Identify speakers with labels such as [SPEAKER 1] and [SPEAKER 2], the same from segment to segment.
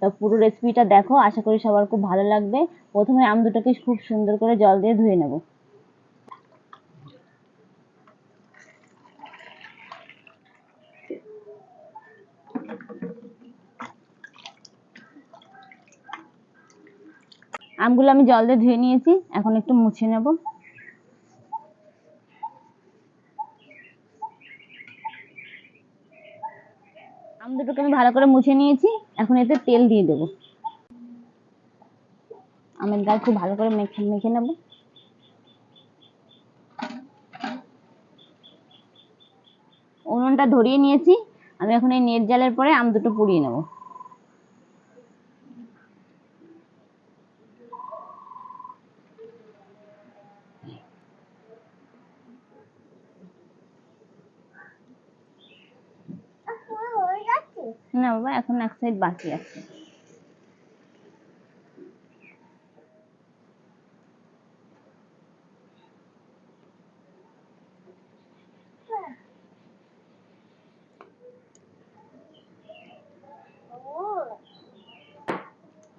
[SPEAKER 1] তো পুরো রেসিপিটা দেখো, আশা করি সবার খুব ভালো লাগবে। প্রথমে আম দুটোকে খুব সুন্দর করে জল দিয়ে ধুয়ে নেব। আমগুলো আমি জল দিয়ে ধুয়ে নিয়েছি, এখন একটু মুছে নেব। আম দুটোকে আমি ভালো করে মুছে নিয়েছি। এখন এতে তেল দিয়ে দেবো। আমের গায়ে খুব ভালো করে মেখে মেখে নেব। উনুনটা ধরিয়ে নিয়েছি। আমি এখন এই নেট জালের পরে আম দুটো পুড়িয়ে নেব। না বাবা এখন এক সাইড বাকি আছে।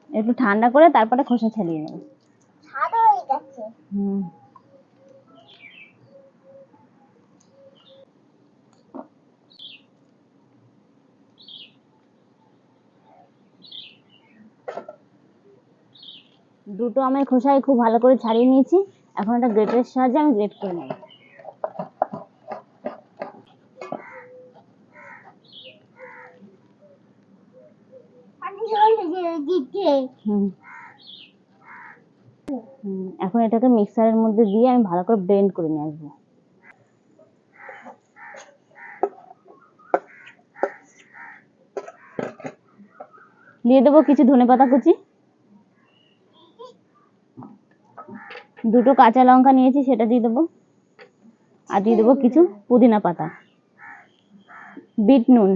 [SPEAKER 1] একটু ঠান্ডা করে তারপরে খোসা ছাড়িয়ে নেব।
[SPEAKER 2] সাদা হয়ে গেছে।
[SPEAKER 1] হুম। দুটো আমের খোসাই খুব ভালো করে ছাড়িয়ে নিয়েছি। এখন একটা গ্রেটের সাহায্যে আমি গ্রেট করে নেব। এখন এটাকে মিক্সারের মধ্যে দিয়ে আমি ভালো করে ব্লেন্ড করে নিয়ে আসব। দিয়ে দেবো কিছু ধনেপাতা কুচি। দুটো কাঁচা লঙ্কা নিয়েছি, সেটা দিয়ে দেবো। আর দিয়ে দেবো কিছু পুদিনা পাতা। বিট নুন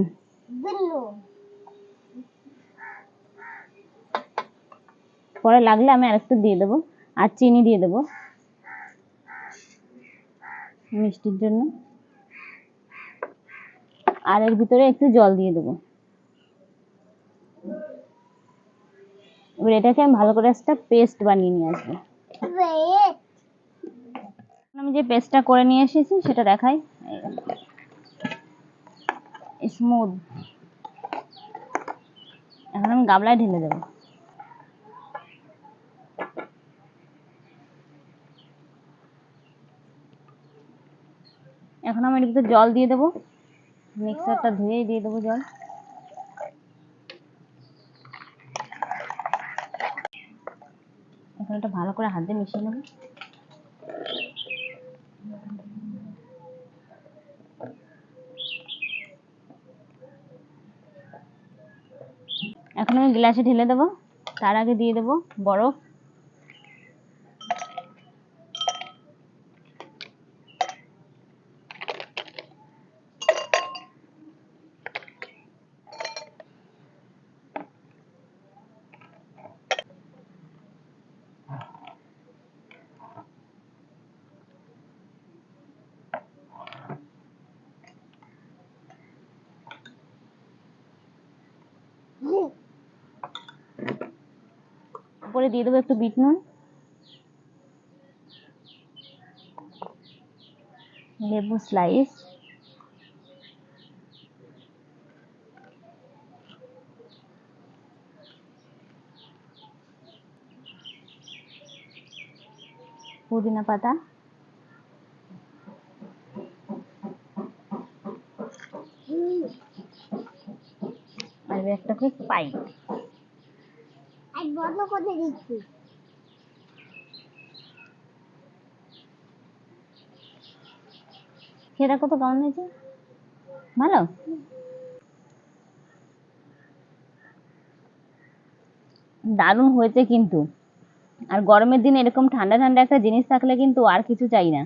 [SPEAKER 1] পরে লাগলে আমি আরেকটু দিয়ে দেবো, আর চিনি দিয়ে দেবো। মিষ্টির জন্য। আর এর ভিতরে একটু জল দিয়ে দেবো। এবার এটাকে আমি ভালো করে একটা পেস্ট বানিয়ে নিয়ে আসব। আমি যে পেস্টটা করে নিয়ে এসেছি, সেটা দেখাই। স্মুথ এখন আমি গামলায় ঢেলে দেবো। এখন আমি এর জল দিয়ে দেবো। মিক্সারটা ধুয়েই দিয়ে দেবো জল। এখন এটা ভালো করে হাত দিয়ে মিশিয়ে নেব। এখন আমি গ্লাসে ঢেলে দেবো। তার আগে দিয়ে দেবো বরফ। উপরে দিয়ে দেবো একটু বিট নুন। লেবু স্লাইস। পুদিনা পাতা। আর একটা করে পাই
[SPEAKER 2] আজ বন্ধ করে দিচ্ছি।
[SPEAKER 1] খেয়ে দেখো তো কেমন হয়েছে? ভালো? দারুণ হয়েছে কিন্তু। আর গরমের দিনে এরকম ঠান্ডা ঠান্ডা একটা জিনিস থাকলে কিন্তু আর কিছু চাই না।